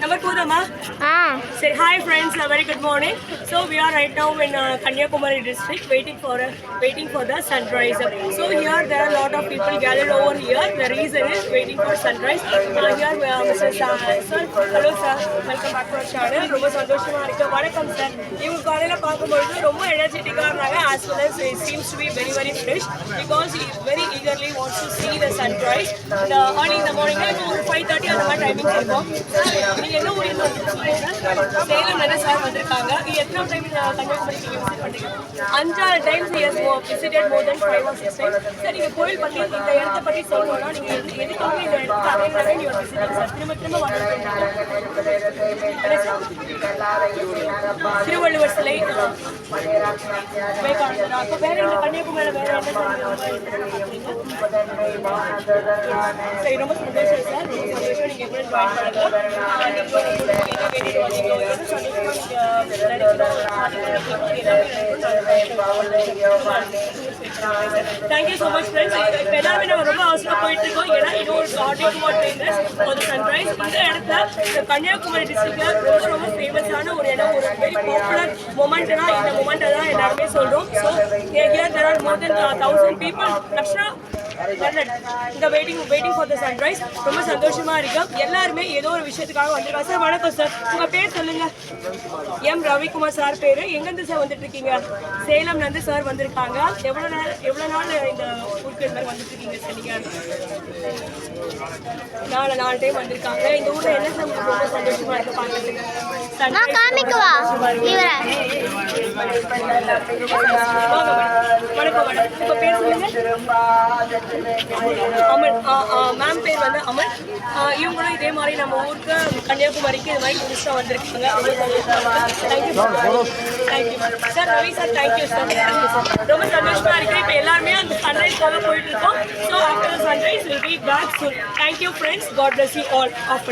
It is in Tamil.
Number two, Dama. Ah Say hi, friends. A very good morning. So we are right now in uh, Kanyakumari district, waiting for uh, waiting for the sunrise. So here there are a lot of people gathered over here. The reason is waiting for sunrise. Uh, here uh, Mr. Sa- sir, hello sir, welcome back to our channel. ரொம்ப சந்தோஷமா இருக்கு வணக்கம் சார் இவங்க காலையில பார்க்கும்பொழுது ரொம்ப எனர்ஜெட்டிக்காக இருந்தாங்க as well as it seems to be very very fresh because he very eagerly wants to see the sunrise. The early in the morning ஒரு ஃபைவ் தேர்ட்டி அந்த மாதிரி டைமிங் இருக்கும் நீங்க என்ன ஊரில் சேலம் சார் வந்திருக்காங்க? எத்தனை டைம் விசிட் அஞ்சாறு times yes visited more than five or six sir நீங்க கோயில் பத்தி இந்த இடத்தை பத்தி சொல்லணும்னா எதுக்காக இந்த திருவள்ளுவர் சிலை. விவேகானந்தர் அப்போ வேற இந்த கன்னியாகுமரியில் வேற என்ன சரி. ரொம்ப சந்தோஷம் சார் சந்தோஷம் எப்படி join thank you so much friends இப்போ எல்லாருமே நம்ம ரொம்ப அவசரம் போயிட்டு இருக்கோம். ஏன்னா இன்னும் ஒரு ஆடியோ வாட் ஃபேமஸ் ஒரு சன்ரைஸ் இந்த இடத்துல இந்த கன்னியாகுமரி டிஸ்ட்ரிக்ட்ல ரொம்ப ரொம்ப ஃபேமஸான ஒரு இடம் ஒரு வெரி பாப்புலர் மொமெண்ட்னா இந்த மொமெண்ட்டை தான் எல்லாருமே சொல்றோம். So here there are more than thousand people Laksha இந்த waiting waiting for the sunrise ரொம்ப சந்தோஷமா இருக்கு. எல்லாருமே ஏதோ ஒரு விஷயத்துக்காக வந்திருக்காங்க. சார் வணக்கம் சார் உங்க பேர் சொல்லுங்க. எம் ரவிக்குமார் சார் பேரு. எங்கேருந்து சார் வந்துட்டு இருக்கீங்க சேலம்ல இருந்து சார் வந்திருக்காங்க. எவ்வளவு நாள் எவ்வளவு நாள் இந்த ஊருக்கு இந்த மாதிரி வந்துட்டு இருக்கீங்க சார் நீங்க நாலு நாலு டைம் வந்திருக்காங்க. இந்த ஊர்ல என்ன சார் ரொம்ப சந்தோஷமா இருக்கு பாக்கிறதுக்கு நான் காமிக்கவா? இவரை. வணக்கம் மேடம் உங்க பேர் சொல்லுங்க. அமன் மேம் பேர் வந்து அமன் ஆ, இவங்களும் இதே மாதிரி நம்ம ஊருக்கு கன்னியாகுமரிக்கு இது மாதிரி டூரிஸ்டாக வந்திருக்காங்க. Thank you thank you sir Ravi sir thank you sir thank you sir ரொம்ப சந்தோஷமா இருக்கு. இப்போ எல்லாருமே அந்த சன்ரைஸ்க்காக போயிட்டு இருக்கோம். So after sunrise will be back soon Thank you, friends. God bless you all. Off